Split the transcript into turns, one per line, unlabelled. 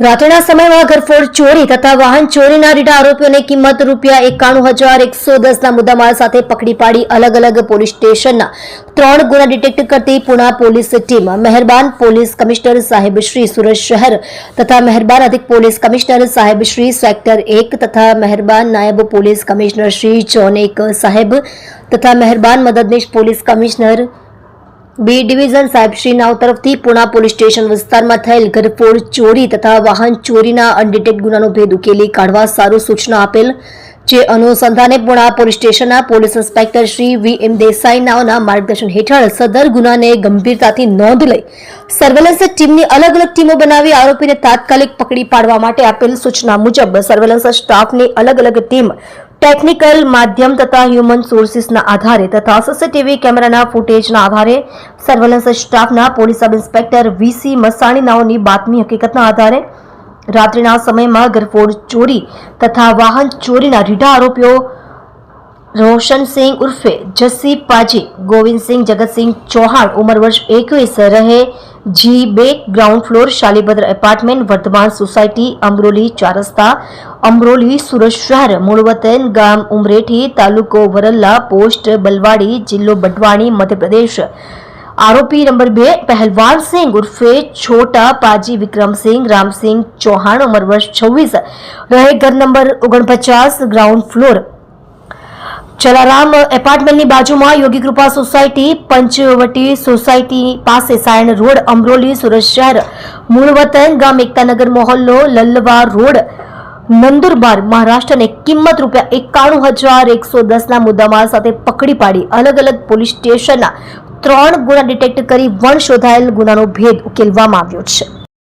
રાત્રિના સમયમાં ઘરફોડ ચોરી તથા વાહન ચોરીના રીટા આરોપીઓને કિંમત રૂપિયા એકાણું હજાર એકસો દસના મુદ્દામાલ સાથે પકડી પાડી અલગ અલગ પોલીસ સ્ટેશનના ત્રણ ગુના ડિટેક્ટ કરતી પુણા પોલીસ ટીમ, મહેરબાન પોલીસ કમિશનર સાહેબ શ્રી સુરત શહેર તથા મહેરબાન અધિક પોલીસ કમિશનર સાહેબ શ્રી સેક્ટર એક તથા મહેરબાન નાયબ પોલીસ કમિશનર શ્રી જોન સાહેબ તથા મહેરબાન મદદનીશ પોલીસ કમિશનર બી ડિવિઝન સાહેબશ્રી નાવ તરફથી પુણા પોલીસ સ્ટેશન વિસ્તારમાં થયેલ ઘરફોડ, ચોરી તથા વાહન ચોરીના અનડિટેક્ટ ગુનાનો ભેદ ઉકેલી કાઢવા સારું સૂચના આપેલ, જે અનુસંધાને પુણા પોલીસ સ્ટેશનના police inspector Shri V M Desai માર્ગદર્શન હેઠળ સદર ગુનાને ગંભીરતાથી નોંધ લઈ સર્વેલન્સ ટીમની અલગ અલગ ટીમો બનાવી આરોપીને તાત્કાલિક પકડી પાડવા માટે આપેલ સૂચના મુજબ સર્વેલન્સ સ્ટાફની અલગ અલગ ટીમ ટેકનિકલ માધ્યમ તથા હ્યુમન સોર્સિસના આધારે તથા સીસીટીવી કેમેરાના ફૂટેજના આધારે સર્વેલન્સ સ્ટાફના પોલીસ સબ ઇન્સ્પેક્ટર વીસી મસાણીનાઓની બાતમી હકીકતના આધારે રાત્રિના સમયમાં ગરફોડ ચોરી તથા વાહન ચોરીના રીઢા આરોપીઓ રોશનસિંહ ઉર્ફે જસ્સી પાજી ગોવિંદસિંહ જગતસિંહ ચૌહાણ ઉંમર વર્ષ એકવીસ રહે જી બે ground floor Shalibhadra apartment Vardhman society Amroli ચાર રસ્તા અમરોલી સુરત શહેર મૂળ વતન ગામ ઉમરેઠી તાલુકો વરલ્લા પોસ્ટ બલવાડી જિલ્લો બટવાણી મધ્યપ્રદેશ આરોપી નંબર બે પહેલવાન સિંહ ઉર્ફે છોટા પાજી વિક્રમસિંહ રામસિંહ ચૌહાણ ઉંમર વર્ષ છવ્વીસ રહે ઘર નંબર ઓગણપચાસ ગ્રાઉન્ડ ફ્લોર ચલારામ એપાર્ટમેન્ટની બાજુમાં યોગી કૃપા સોસાયટી, પંચવટી સોસાયટી પાસે સાયણ રોડ, અમરોલી સુરત શહેર મૂળ ગામ એકતાનગર મોહલ્લો, લલ્લવા રોડ, નંદુરબાર, મહારાષ્ટ્રને કિંમત રૂપિયા એકાણું હજાર એકસો દસના મુદ્દામાલ સાથે પકડી પાડી અલગ અલગ પોલીસ સ્ટેશનના ત્રણ ગુના ડિટેક્ટ કરી વણ શોધાયેલ ગુનાનો ભેદ ઉકેલવામાં આવ્યો છે.